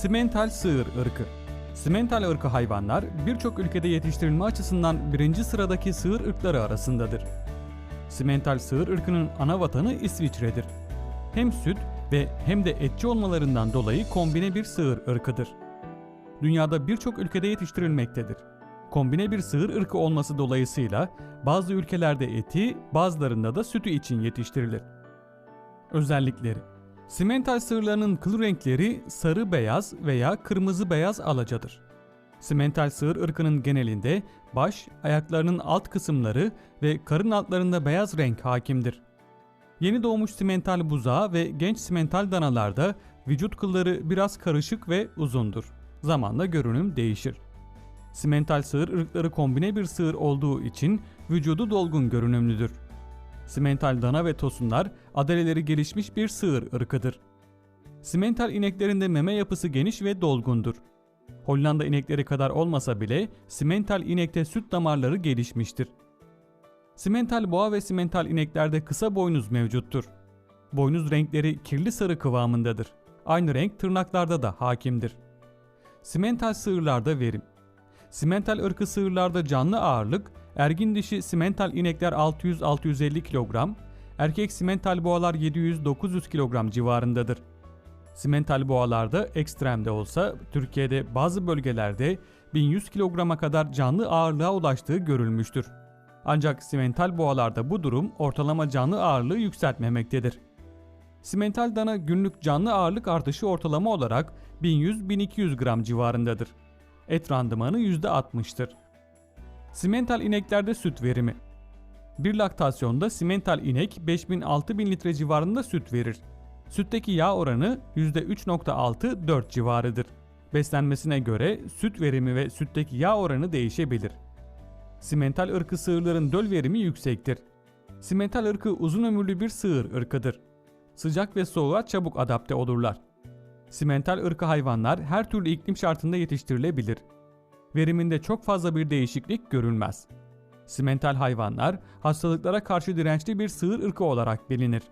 Simental sığır ırkı. Simental ırkı hayvanlar birçok ülkede yetiştirilme açısından birinci sıradaki sığır ırkları arasındadır. Simental sığır ırkının ana vatanı İsviçre'dir. Hem süt ve hem de etçi olmalarından dolayı kombine bir sığır ırkıdır. Dünyada birçok ülkede yetiştirilmektedir. Kombine bir sığır ırkı olması dolayısıyla bazı ülkelerde eti, bazılarında da sütü için yetiştirilir. Özellikleri Simental sığırlarının kıl renkleri sarı beyaz veya kırmızı beyaz alacadır. Simental sığır ırkının genelinde baş, ayaklarının alt kısımları ve karın altlarında beyaz renk hakimdir. Yeni doğmuş simental buzağı ve genç simental danalarda vücut kılları biraz karışık ve uzundur. Zamanla görünüm değişir. Simental sığır ırkları kombine bir sığır olduğu için vücudu dolgun görünümlüdür. Simental dana ve tosunlar adaleleri gelişmiş bir sığır ırkıdır. Simental ineklerinde meme yapısı geniş ve dolgundur. Hollanda inekleri kadar olmasa bile simental inekte süt damarları gelişmiştir. Simental boğa ve simental ineklerde kısa boynuz mevcuttur. Boynuz renkleri kirli sarı kıvamındadır. Aynı renk tırnaklarda da hakimdir. Simental sığırlarda verim. Simental ırkı sığırlarda canlı ağırlık, ergin dişi simental inekler 600-650 kilogram, erkek simental boğalar 700-900 kilogram civarındadır. Simental boğalarda ekstremde olsa Türkiye'de bazı bölgelerde 1100 kilograma kadar canlı ağırlığa ulaştığı görülmüştür. Ancak simental boğalarda bu durum ortalama canlı ağırlığı yükseltmemektedir. Simental dana günlük canlı ağırlık artışı ortalama olarak 1100-1200 gram civarındadır. Et randımanı %60'tır. Simental ineklerde süt verimi. Bir laktasyonda simental inek 5000-6000 litre civarında süt verir. Sütteki yağ oranı %3.6-4 civarıdır. Beslenmesine göre süt verimi ve sütteki yağ oranı değişebilir. Simental ırkı sığırların döl verimi yüksektir. Simental ırkı uzun ömürlü bir sığır ırkıdır. Sıcak ve soğuğa çabuk adapte olurlar. Simental ırkı hayvanlar her türlü iklim şartında yetiştirilebilir. Veriminde çok fazla bir değişiklik görülmez. Simental hayvanlar hastalıklara karşı dirençli bir sığır ırkı olarak bilinir.